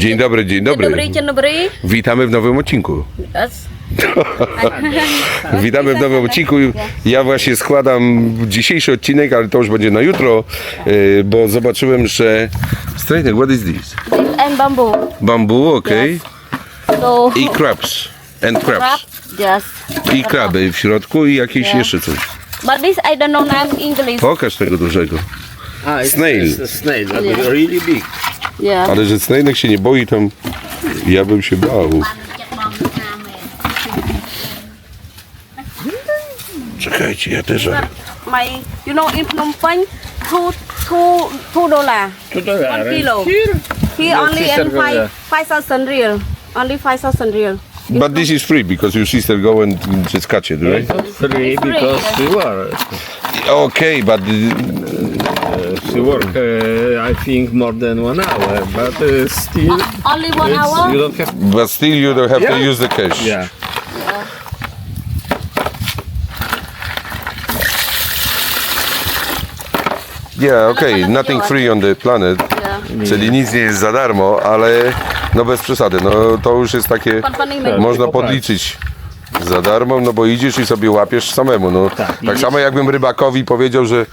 Dzień dobry, dzień Dobry, dobry. dzień dobry. Witamy w nowym odcinku. Yes. Witamy w nowym odcinku. Ja właśnie składam dzisiejszy odcinek, ale to już będzie na jutro, y, bo zobaczyłem, że... Straighten, what is this? And bamboo. Bambu, ok. So, I crabs. And crab. crabs. Yes. I kraby w środku i jakieś Yeah. jeszcze coś. But this I don't know name English. Pokaż tego dużego. Ah, it's, Snail. It's a snail, but Yeah. really big. Yeah. Ale że Snejnek się nie boi, tam ja bym się bał. Czekajcie, ja też... My, you know, in Phnom Penh, two, two, two dollar, Two dollar, one kilo. Here? Your only sister and go there. five, five thousand real. Only five thousand real. But this is free because your sister go and just catch it, right? It's free It's free, because she work. Okay, but she work, uh, I think, more than one hour, but uh, still, Only one it's, hour. you don't have. but still you don't have to Yeah. use the cash. Yeah. Yeah, okay, nothing free on the planet. Yeah. Czyli nic nie jest za darmo, ale no bez przesady, no to już jest takie, Pan pan imię. można podliczyć za darmo, no bo idziesz i sobie łapiesz samemu, no. Tak, Tak samo jakbym rybakowi powiedział, że,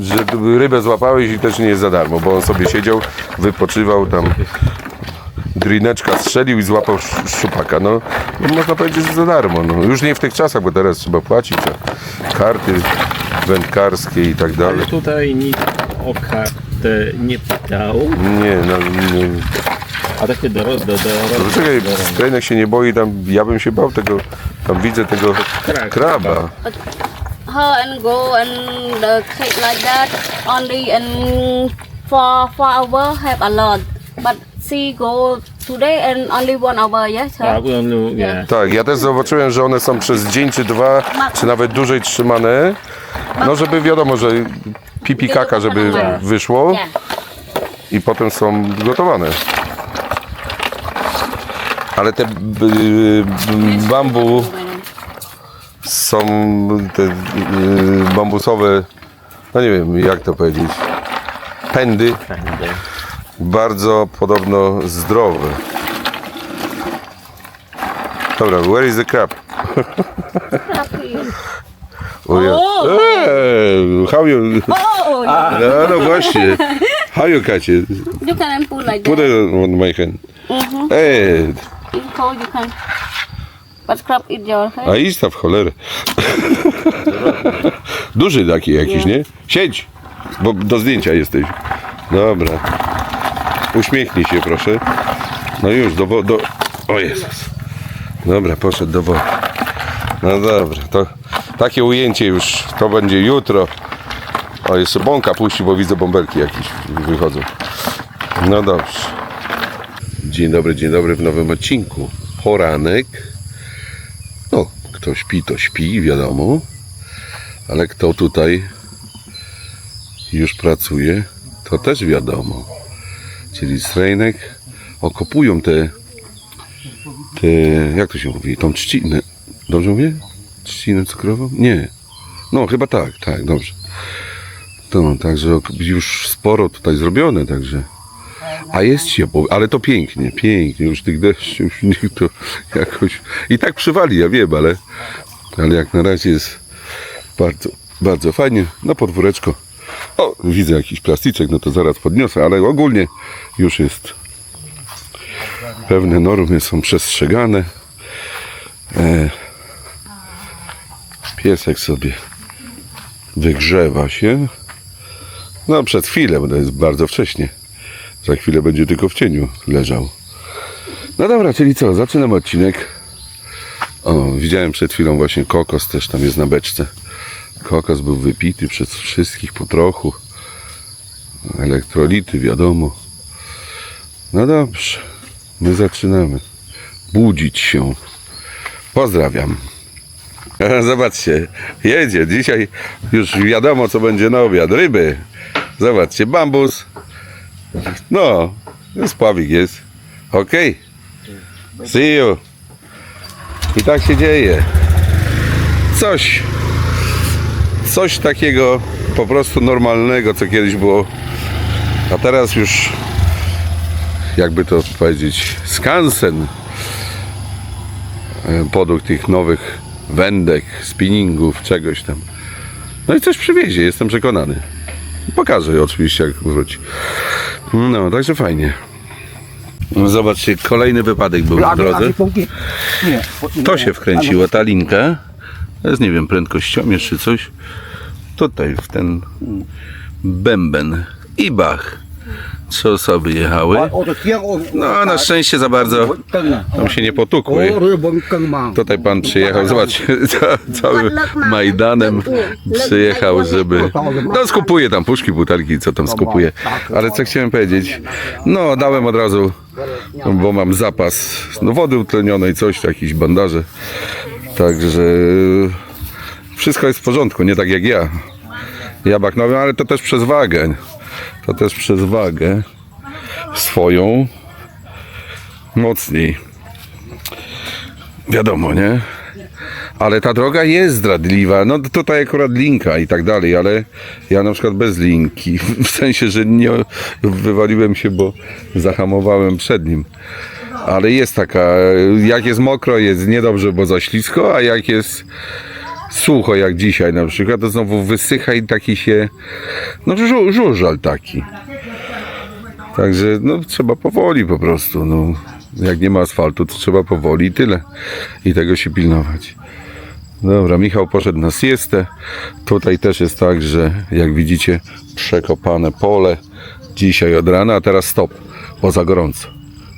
że rybę złapałeś i też nie jest za darmo, bo on sobie siedział, wypoczywał tam, drineczka strzelił i złapał sz- szczupaka, no, no można powiedzieć, że za darmo, no. Już nie w tych czasach, bo teraz trzeba płacić za karty wędkarskie i tak dalej. Ale tutaj nikt o kartę nie pytał, Nie, no, nie. A takie dorosłe, No dorosłe. czekaj, trenek się nie boi, tam ja bym się bał tego, tam widzę tego kraba. Her and go and the cake like that. Only and for four hour have a lot. But she go today and only one hour. Yes. On, yeah. Tak, ja też zobaczyłem, że one są przez dzień czy dwa, czy nawet dłużej trzymane. No żeby wiadomo, że pipi kaka, żeby wyszło i potem są gotowane. Ale te bambu są te y, bambusowe, no nie wiem jak to powiedzieć, pędy bardzo podobno zdrowe. Dobra, where is the crab? O ja. Eee, how you... Oh, No, no właśnie. How you catch it? you can put like Put that. it on my hand. Mhm. Eee, In cold you can. But crab your head. a ista w cholerę. Duży taki jakiś, nie? Siedź, bo do zdjęcia jesteś. Dobra. Uśmiechnij się proszę. No już, do... wo- do... O Jezus. Dobra, poszedł do wody. No dobra, to takie ujęcie już, to będzie jutro. O, jeszcze bąka puści, bo widzę bąbelki jakieś wychodzą. No dobrze. Dzień dobry, dzień dobry w nowym odcinku. Poranek. No, kto śpi, to śpi, wiadomo. Ale kto tutaj już pracuje, to też wiadomo. Czyli strajnek okopują te, te, jak to się mówi, tą trzcinę. Dobrze mówię? Trzcinę cukrową? Nie. No, chyba tak, tak, dobrze. To, także już sporo tutaj zrobione, także. A jest ciepło, ale to pięknie, pięknie, już tych deszczy, już niech to jakoś... I tak przywali, ja wiem, ale, ale jak na razie jest bardzo, bardzo fajnie. Na podwóreczko. O, widzę jakiś plastyczek, no to zaraz podniosę, ale ogólnie już jest... Pewne normy są przestrzegane. E, piesek sobie wygrzewa się. No przez chwilę, bo to jest bardzo wcześnie. Za chwilę będzie tylko w cieniu leżał. No dobra, czyli co? Zaczynam odcinek. O, widziałem przed chwilą właśnie kokos też tam jest na beczce. Kokos był wypity przez wszystkich po trochu. Elektrolity, wiadomo. No dobrze, my zaczynamy. Budzić się. Pozdrawiam. Zobaczcie, jedzie. Dzisiaj już wiadomo, co będzie na obiad. Ryby. Zobaczcie, bambus. No, spławik jest. Okej. See you. I tak się dzieje. Coś. Coś takiego po prostu normalnego, co kiedyś było. A teraz już jakby to powiedzieć, skansen e, podług tych nowych wędek, spinningów, czegoś tam. No i coś przywiezie, jestem przekonany. Pokażę oczywiście, jak wróci. No, także fajnie. No, Zobaczcie, kolejny wypadek był na drodze. To się wkręciło, ta linka. Jest, nie wiem, prędkościomierz czy coś. Tutaj w ten bęben i bach. Trzy osoby jechały. No, na szczęście za bardzo tam się nie potukły. Tutaj pan przyjechał, zobaczcie, ca- całym Majdanem przyjechał, żeby... No skupuje tam puszki, butelki, co tam skupuje. Ale co chciałem powiedzieć, no dałem od razu, bo mam zapas no, wody utlenionej, coś, jakieś bandaże. Także wszystko jest w porządku, nie tak jak ja. Ja baknąłem, ale to też przez wagę. To też przez wagę swoją mocniej. Wiadomo, nie? Ale ta droga jest zdradliwa. No tutaj akurat linka i tak dalej, ale ja na przykład bez linki. W sensie, że nie wywaliłem się, bo zahamowałem przed nim. Ale jest taka, jak jest mokro, jest niedobrze, bo za ślisko, a jak jest sucho, jak dzisiaj na przykład, to znowu wysycha i taki się, no żu- żużal taki. Także no, trzeba powoli po prostu. No. Jak nie ma asfaltu, to trzeba powoli i tyle. I tego się pilnować. Dobra, Michał poszedł na siestę. Tutaj też jest tak, że jak widzicie, przekopane pole dzisiaj od rana, a teraz stop, bo za gorąco.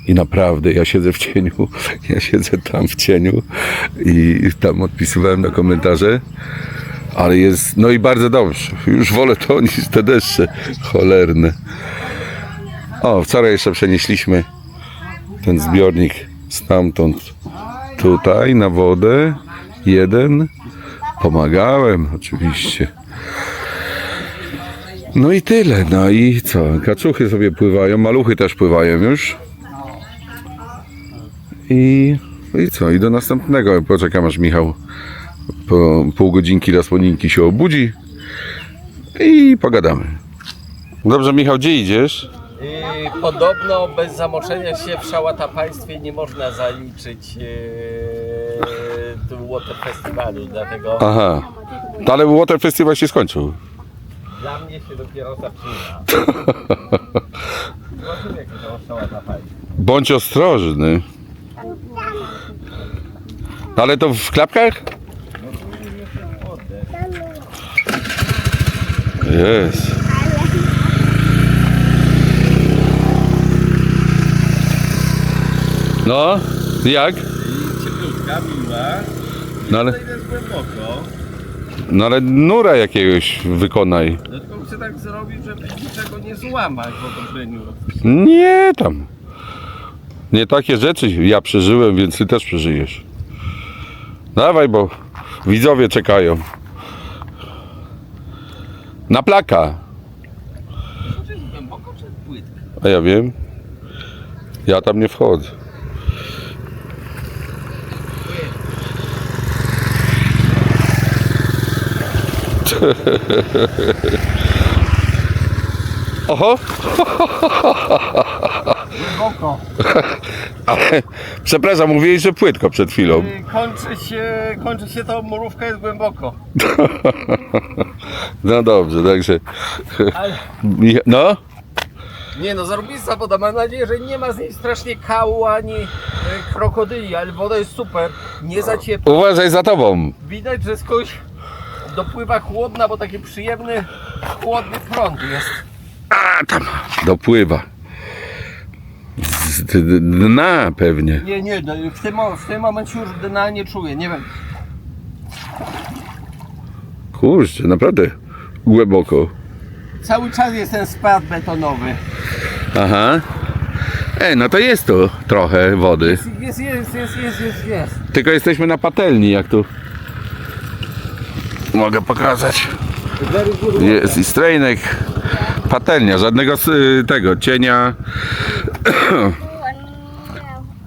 I naprawdę, ja siedzę w cieniu, ja siedzę tam w cieniu i tam odpisywałem na komentarze, ale jest, no i bardzo dobrze. Już wolę to niż te deszcze cholerne. O, wczoraj jeszcze przenieśliśmy ten zbiornik stamtąd tutaj na wodę. Jeden. Pomagałem oczywiście. No i tyle. No i co? Kaczuchy sobie pływają, maluchy też pływają już. I, i co? I do następnego. Poczekam aż Michał po pół godzinki słoninki się obudzi i pogadamy. Dobrze, Michał, gdzie idziesz? I podobno bez zamoczenia się w szałatapaństwie nie można zaliczyć tu Water Festiwalu, dlatego Aha. No, Ale Water Festival się skończył. dla mnie się dopiero zaczyna. Bądź ostrożny. Ale to w klapkach? Jest. No, jak? Cieplutka, miła, No ale, jest głęboko. no ale nura jakiegoś wykonaj. No tylko chcę tak zrobić, żeby niczego nie złamać w otoczeniu. Nie tam. Nie takie rzeczy ja przeżyłem, więc ty też przeżyjesz. Dawaj, bo widzowie czekają. Na plaka. A ja wiem. Ja tam nie wchodzę. Oho! Głęboko. Ale, przepraszam, mówiłeś, że płytko przed chwilą. Kończy się, kończy się to, murówka jest głęboko. No dobrze, także. Ale- Micha- No? Nie no, zarobista woda. Mam nadzieję, że nie ma z niej strasznie kału ani e, krokodyli, ale woda jest super. Nie za ciepła. Uważaj za tobą. Widać, że skądś dopływa chłodna, bo taki przyjemny, chłodny prąd jest. A tam dopływa. Z dna pewnie. Nie, nie, w tym, w tym momencie już dna nie czuję, nie wiem. Kurczę, naprawdę głęboko. Cały czas jest ten spad betonowy. Aha. Ej, no to jest tu trochę wody. Jest, jest, jest, jest, jest, jest. Tylko jesteśmy na patelni, jak tu. Mogę pokazać. Jest i strejnek. Patelnia, żadnego tego cienia.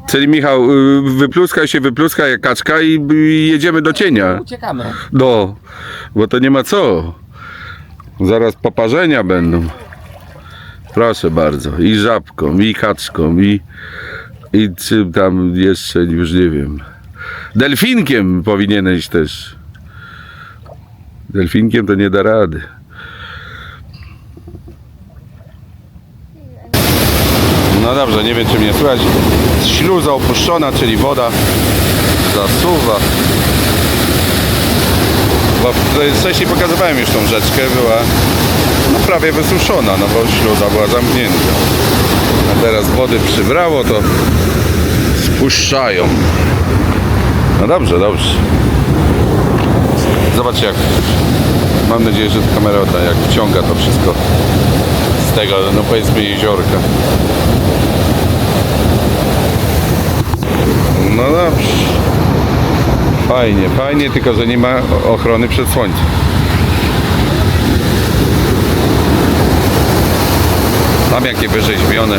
Czyli Michał, y, wypluska się, wypluska jak kaczka i jedziemy do cienia. Uciekamy. No, bo to nie ma co. Zaraz poparzenia będą. Proszę bardzo. I żabką, i kaczką, i, i czym tam jeszcze, już nie wiem. Delfinkiem powinieneś też. Delfinkiem to nie da rady. No dobrze, nie wiem czy mnie słychać. Śluza opuszczona, czyli woda zasuwa. Bo wcześniej pokazywałem już tą rzeczkę, była no prawie wysuszona, no bo śluza była zamknięta. A teraz wody przybrało, to spuszczają. No dobrze, dobrze. Zobaczcie jak, mam nadzieję, że kamera odda, jak wciąga to wszystko tego, no powiedzmy jeziorka. No dobrze. Fajnie, fajnie, tylko że nie ma ochrony przed słońcem. Tam jakie wyrzeźbione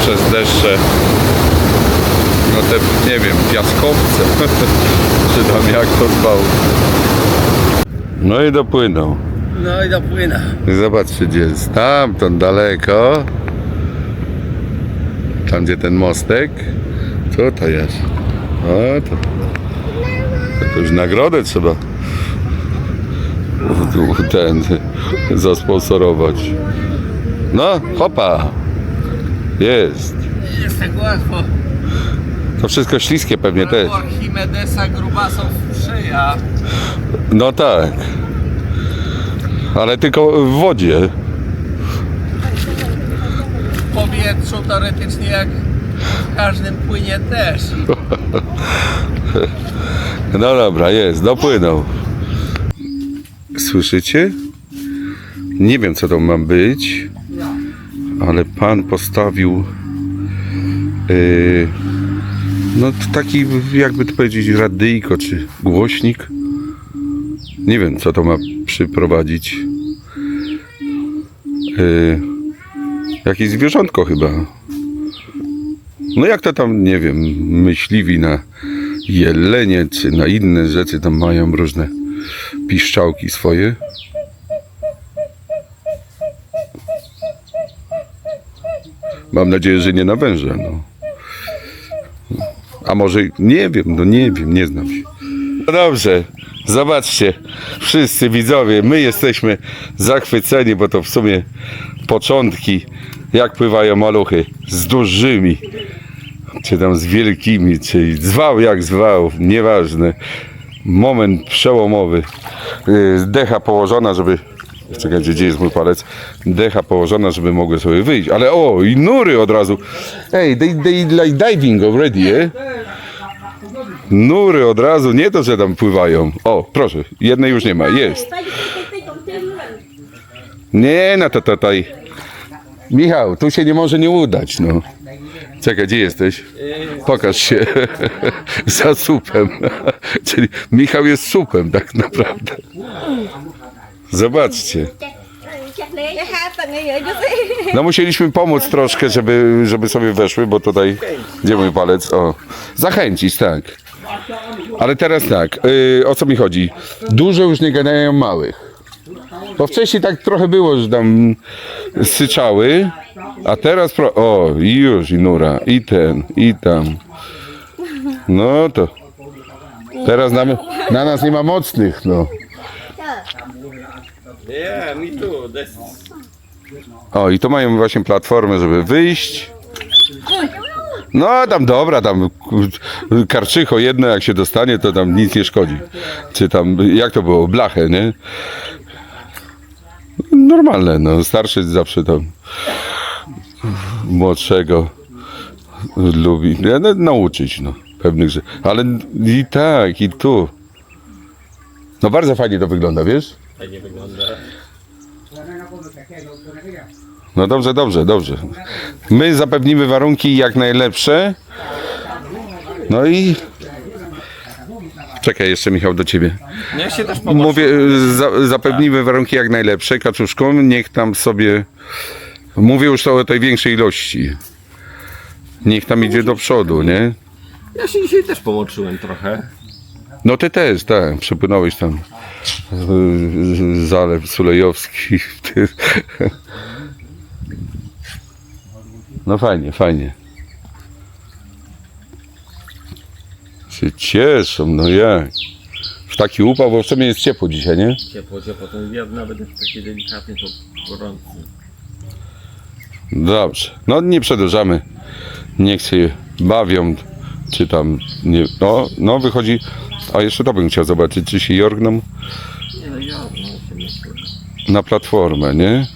przez deszcze. No te, nie wiem, piaskowce. Czy tam jak to zwał. No i dopłynął. No i dopłynę. Zobaczcie gdzie jest. Tam, tam daleko. Tam gdzie ten mostek. Co to jest? O, to. To już nagrodę trzeba ten zasponsorować. No, hopa. Jest. Jest tak łatwo. To wszystko śliskie pewnie też. Archimedesa grubasów szyja. No tak. Ale tylko w wodzie. W powietrzu teoretycznie jak w każdym płynie też. No dobra, jest, dopłynął. Słyszycie? Nie wiem, co to ma być, ale pan postawił yy, no taki, jakby to powiedzieć, radyjko czy głośnik. Nie wiem, co to ma przyprowadzić. Yy, jakieś zwierzątko chyba. No jak to tam, nie wiem, myśliwi na jelenie czy na inne rzeczy tam mają różne piszczałki swoje. Mam nadzieję, że nie na węże, no. A może, nie wiem, no nie wiem, nie znam się. No dobrze, zobaczcie, wszyscy widzowie, my jesteśmy zachwyceni, bo to w sumie początki, jak pływają maluchy z dużymi czy tam z wielkimi, czy zwał jak zwał, nieważne. Moment przełomowy. Yy, Decha położona, żeby. Czekajcie, gdzie jest mój palec? Decha położona, żeby mogły sobie wyjść. Ale o, i nury od razu. Hey, they, they like diving already, eh? Nury od razu, nie to, że tam pływają. O, proszę, jednej już nie ma, jest. Nie, no to tutaj. Michał, tu się nie może nie udać, no. Czekaj, gdzie jesteś? Pokaż się. Za supem. Czyli Michał jest supem tak naprawdę. Zobaczcie. No musieliśmy pomóc troszkę, żeby, żeby sobie weszły, bo tutaj, gdzie mój palec? O, zachęcić, tak. Ale teraz tak, yy, o co mi chodzi? Dużo już nie gadają małych. Bo wcześniej tak trochę było, że tam syczały, a teraz pro... o i już i nura, i ten, i tam. No to teraz na, na nas nie ma mocnych, no. O i tu mają właśnie platformę, żeby wyjść. No tam dobra, tam karczycho jedno jak się dostanie, to tam nic nie szkodzi. Czy tam, jak to było, blachę, nie? Normalne, no, starszy zawsze tam młodszego lubi, no, nauczyć, no, pewnych rzeczy. Ale i tak, i tu. No bardzo fajnie to wygląda, wiesz? Fajnie wygląda. No dobrze, dobrze, dobrze. My zapewnimy warunki jak najlepsze. No i. Czekaj, jeszcze Michał do ciebie. Ja się też. Mówię, y, za, zapewnimy warunki jak najlepsze. Kaczuszkom, niech tam sobie. Mówię już to o tej większej ilości. Niech tam idzie do przodu, nie? Ja się dzisiaj też pomoczyłem trochę. No ty też, tak. Przepłynąłeś tam. y, Zalew Sulejowski. Ty- No fajnie, fajnie. Się cieszą, no jak. W taki upał, bo w sumie jest ciepło dzisiaj, nie? Ciepło, ciepło, ten wiatr nawet jak taki delikatny, to gorący. Dobrze. No nie przedłużamy. Niech się bawią, czy tam nie. No, no wychodzi. A jeszcze to bym chciał zobaczyć, czy się jorgną na platformę, nie?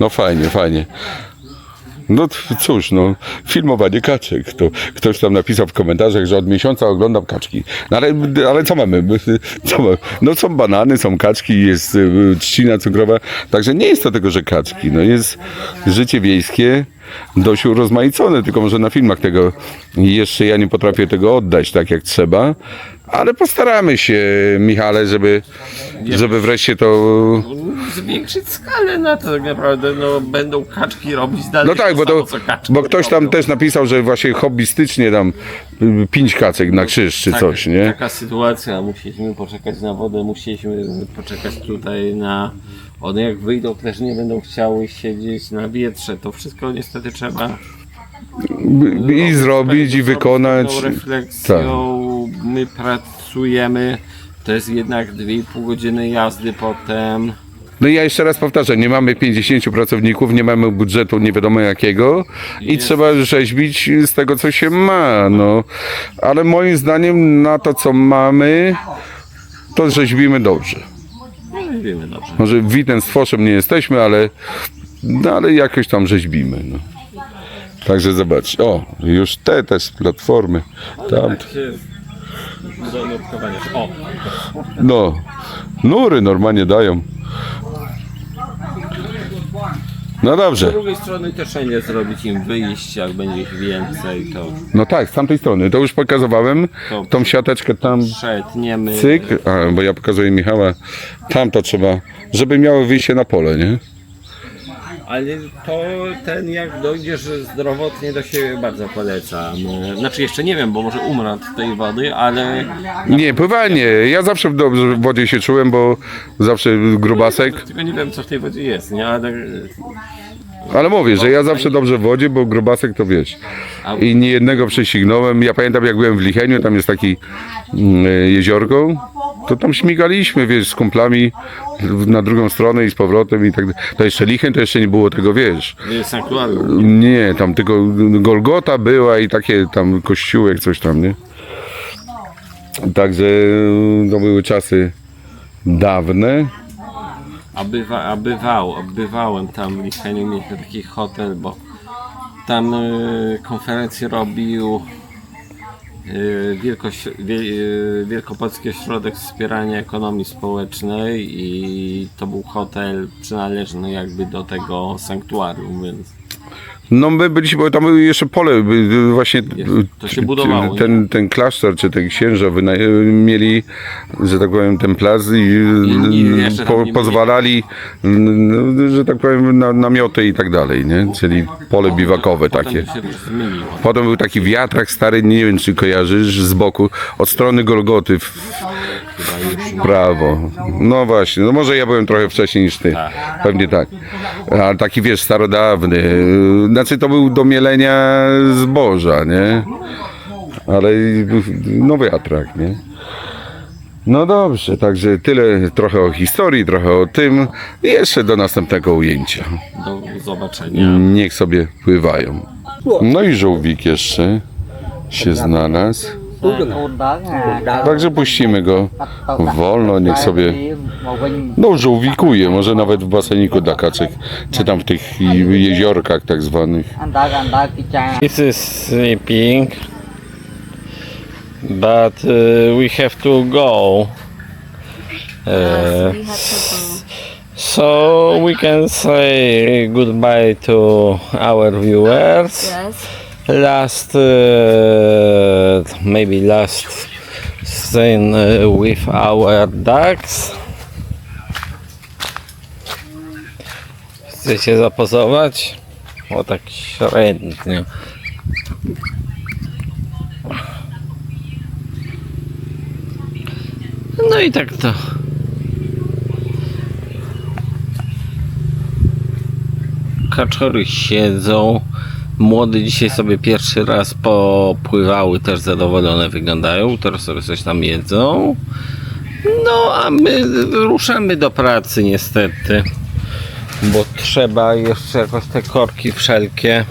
No fajnie, fajnie. No cóż, no, filmowanie kaczek. To ktoś tam napisał w komentarzach, że od miesiąca oglądam kaczki. No ale, ale co mamy? Co? No są banany, są kaczki, jest y, trzcina cukrowa. Także nie jest to tylko, że kaczki. No jest życie wiejskie dość urozmaicone, tylko może na filmach tego jeszcze ja nie potrafię tego oddać tak jak trzeba. Ale postaramy się, Michale, żeby, żeby wreszcie to zwiększyć skalę na to tak naprawdę, no będą kaczki robić dalej No tak, bo, samo, to, co kaczki bo ktoś tam robią. też napisał, że właśnie hobbystycznie tam y, pięć kacek na krzyż czy Tak, coś, nie? Taka sytuacja, musieliśmy poczekać na wodę, musieliśmy poczekać tutaj na... One jak wyjdą też nie będą chciały siedzieć na wietrze, to wszystko niestety trzeba I zrobić, i wykonać. Tą refleksją my pracujemy, to jest jednak 2,5 godziny jazdy potem. No i ja jeszcze raz powtarzam, nie mamy 50 pracowników, nie mamy budżetu nie wiadomo jakiego i Jest. trzeba rzeźbić z tego, co się ma, no. Ale moim zdaniem na to, co mamy, to rzeźbimy dobrze. No, wiemy dobrze. Może witem z foszem nie jesteśmy, ale, no, ale jakoś tam rzeźbimy, no. Także zobacz, o, już te też platformy, tam, Tak się do nurkowania. O, no, nury normalnie dają. No z dobrze, drugiej strony też nie zrobić im wyjść, jak będzie ich więcej, to no tak, z tamtej strony, to już pokazywałem, tą siateczkę tam, przetniemy. cyk, a, bo ja pokazuję Michała, tam to trzeba, żeby miały wyjście na pole, nie? Ale to ten jak dojdziesz zdrowotnie do siebie bardzo polecam. Znaczy jeszcze nie wiem, bo może umrę od tej wody, ale Nie, pływanie, ja zawsze dobrze w wodzie się czułem, bo zawsze grubasek, tylko nie wiem co w tej wodzie jest, nie? Ale Ale mówię, że ja zawsze dobrze w wodzie, bo grubasek to wiesz. I nie jednego prześcignąłem. Ja pamiętam jak byłem w Licheniu, tam jest taki mm, jeziorko, to tam śmigaliśmy, wiesz, z kumplami na drugą stronę i z powrotem i tak dalej. To jeszcze Lichen, to jeszcze nie było tego, wiesz. jest sanktuarium. Nie, tam tylko Golgota była i takie tam kościółek, coś tam, nie? Także to były czasy dawne. A, bywa, a bywał, bywałem tam w Licheniu, mieliśmy taki hotel, bo tam y, konferencję robił Wielkoś, wie, y, Wielkopolski Ośrodek Wspierania Ekonomii Społecznej i to był hotel przynależny jakby do tego sanktuarium, więc No my byliśmy, bo tam były jeszcze pole, by- właśnie to się budowało, nie? ten, ten klasztor, czy ten księża mieli, że tak powiem, ten plac i, I- i jeszcze tam po, nie pozwalali, no, że tak powiem, na, namioty i tak dalej, nie? Czyli pole biwakowe takie. potem się też zmieniło. Potem był taki wiatrak stary, nie wiem czy kojarzysz, z boku, od strony Golgoty w, w prawo. No właśnie, no może ja byłem trochę wcześniej niż ty. Pewnie tak. Ale taki wiesz, starodawny. Znaczy to był do mielenia zboża, nie? Ale no wiatrak, nie? No dobrze, także tyle trochę o historii, trochę o tym. I jeszcze do następnego ujęcia. Do zobaczenia. Niech sobie pływają. No i żółwik jeszcze się znalazł. Także puścimy go wolno, niech sobie no żółwikuje, może nawet w baseniku dla kaczek, czy tam w tych jeziorkach tak zwanych. This is sleeping, but uh, we have to go. Uh, so we can say goodbye to our viewers. Yes. Last, uh, maybe last scene uh, with our ducks. Chcecie zapozować? O tak średnio. No i tak to. Kaczory siedzą. Młody dzisiaj sobie pierwszy raz popływały, też zadowolone wyglądają. Teraz sobie coś tam jedzą. No, a my ruszamy do pracy niestety. Bo trzeba jeszcze jakoś te korki wszelkie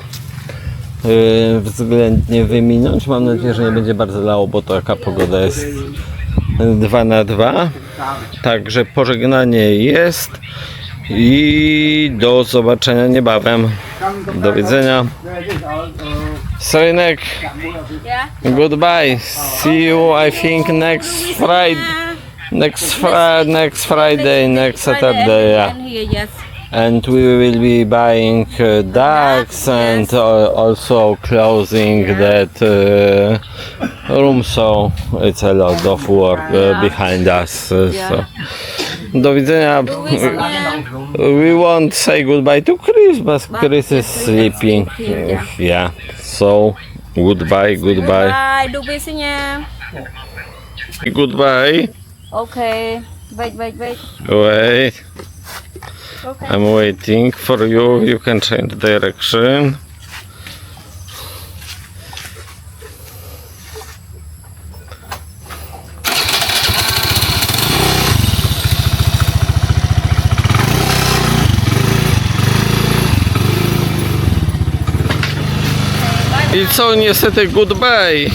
yy, względnie wyminąć. Mam nadzieję, że nie będzie bardzo lało, bo to jaka pogoda jest 2 na 2. Także pożegnanie jest i do zobaczenia niebawem. Do widzenia. Goodbye. See you I think next Friday. Next Friday, next Friday, next Saturday, yeah. And. And we will be buying uh, ducks and uh, also closing that uh, room, so it's a lot of work uh, behind us. Uh, so. Do widzenia. We won't say goodbye to Chris, but Chris is sleeping. Yeah. So goodbye, goodbye, Bye, do widzenia. goodbye. Okay. Wait, wait, wait. Wait. Okay. I'm waiting for you. You can change direction. I co, niestety goodbye.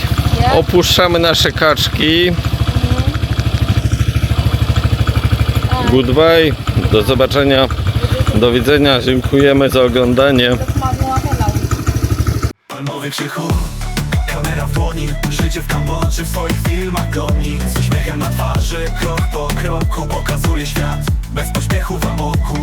Opuszczamy nasze kaczki. Goodbye. Do zobaczenia. Do widzenia. Dziękujemy za oglądanie. Palmowy krzychu Kamera w dłoni Życie w Kambodży w swoich filmach goni Z uśmiechem na twarzy Krok po kroku pokazuje świat Bez pośpiechu w amoku